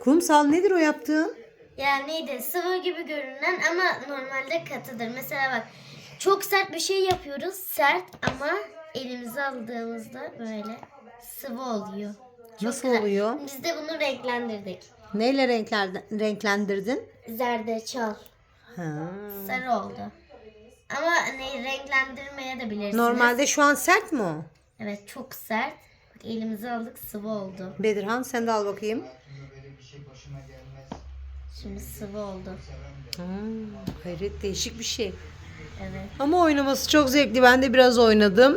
Kumsal nedir o yaptığın? Ya neydi? Sıvı gibi görünen ama normalde katıdır. Mesela bak çok sert bir şey yapıyoruz. Sert ama elimize aldığımızda böyle sıvı oluyor. Çok Nasıl güzel. oluyor? Biz de bunu renklendirdik. Neyle renkler, renklendirdin? Zerdeçal. Ha. Sarı oldu. Ama ne renklendirmeye de bilirsiniz. Normalde şu an sert mi o? Evet çok sert. Bak elimize aldık sıvı oldu. Bedirhan sen de al bakayım. Şimdi sıvı oldu. Hmm, hayret değişik bir şey. Evet. Ama oynaması çok zevkli. Ben de biraz oynadım.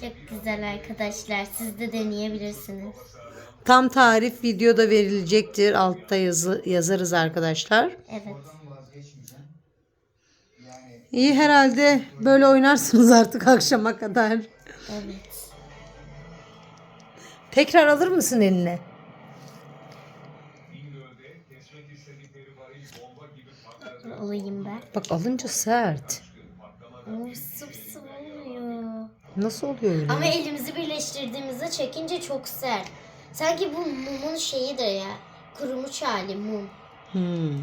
Çok güzel arkadaşlar. Siz de deneyebilirsiniz. Tam tarif videoda verilecektir. Altta yazı, yazarız arkadaşlar. Evet. İyi herhalde böyle oynarsınız artık akşama kadar. Evet. Tekrar alır mısın eline? Olayım ben. Bak alınca sert. Oo, sıvı oluyor. Nasıl oluyor öyle? Ama elimizi birleştirdiğimizde çekince çok sert. Sanki bu mumun şeyidir ya. Kurumuş hali mum. Hmm.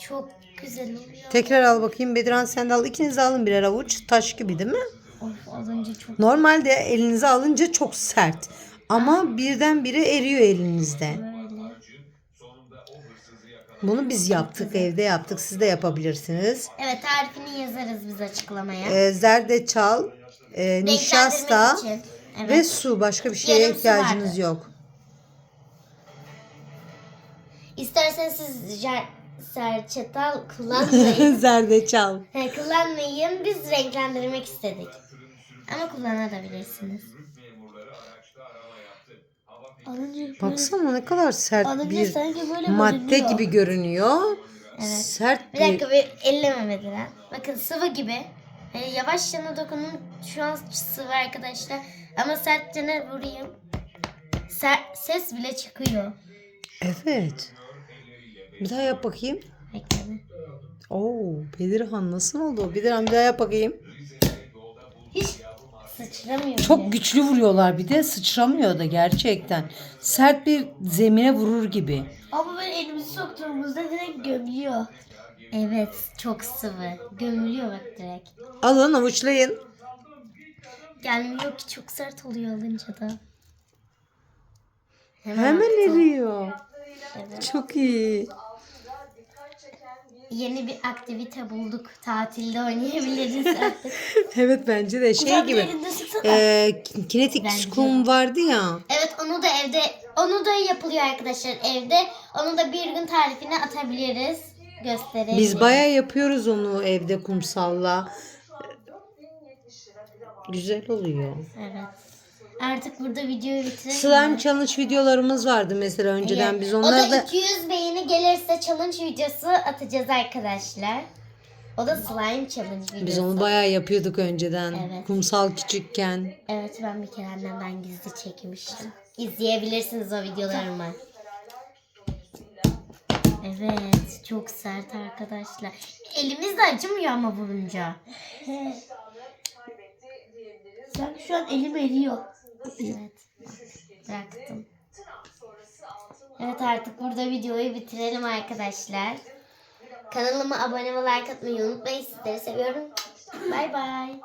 Çok güzel oluyor. Tekrar al bakayım. Bedirhan sen de al. İkiniz de alın birer avuç. Taş gibi değil mi? Of alınca çok Normalde elinize alınca çok sert. Ama birdenbire eriyor elinizde. böyle. Bunu biz yaptık. Evde yaptık. Siz de yapabilirsiniz. Evet tarifini yazarız biz açıklamaya. Ee, zerdeçal, e, nişasta için. Evet. ve su. Başka bir şeye Yarım su ihtiyacınız vardı. yok. İsterseniz siz serçetal kullanmayın. zerdeçal. He, kullanmayın. Biz renklendirmek istedik. Ama kullanabilirsiniz. Alınca Baksana ne kadar sert Alınca bir sanki böyle madde bölünüyor. gibi görünüyor. Evet. Sert Bir bir... dakika bir ellememediler. Bakın sıvı gibi. Yani yavaş yana dokunun. Şu an sıvı arkadaşlar. Ama sertçe ne vurayım. Ser- ses bile çıkıyor. Evet. Bir daha yap bakayım. Bekleyin. Oo, Bedirhan nasıl oldu? Bedirhan bir daha yap bakayım. Hiç sıçramıyor. bile. Çok güçlü vuruyorlar bir de sıçramıyor da gerçekten. Sert bir zemine vurur gibi. Ama böyle elimizi soktuğumuzda direkt gömüyor. Evet çok sıvı. Gömülüyor bak direkt. Alın avuçlayın. Gelmiyor ki çok sert oluyor alınca da. Hemen attım. eriyor. Evet. Çok iyi. Yeni bir aktivite bulduk. Tatilde oynayabiliriz artık. Evet bence de şey bir gibi. E, kinetik Bence. kum vardı ya. Evet onu da evde onu da yapılıyor arkadaşlar evde. Onu da bir gün tarifini atabiliriz. Gösterebiliriz. Biz baya yapıyoruz onu evde kumsalla. Güzel oluyor. Evet. Artık burada videoyu bitirelim. Slime challenge videolarımız vardı mesela önceden. Biz o onları da da 200 beğeni gelirse challenge videosu atacağız arkadaşlar. O da slime challenge videosu. biz onu bayağı yapıyorduk önceden. Evet. Kumsal küçükken. Evet ben bir kere annemden gizli çekmiştim. İzleyebilirsiniz o videolarımı. Evet çok sert arkadaşlar. Elimiz de acımıyor ama vurunca. Sanki şu an elim eriyor. Evet. Bıraktım. Evet artık burada videoyu bitirelim arkadaşlar. Kanalıma abone ve like atmayı unutmayın. Sizleri seviyorum. Bay bay.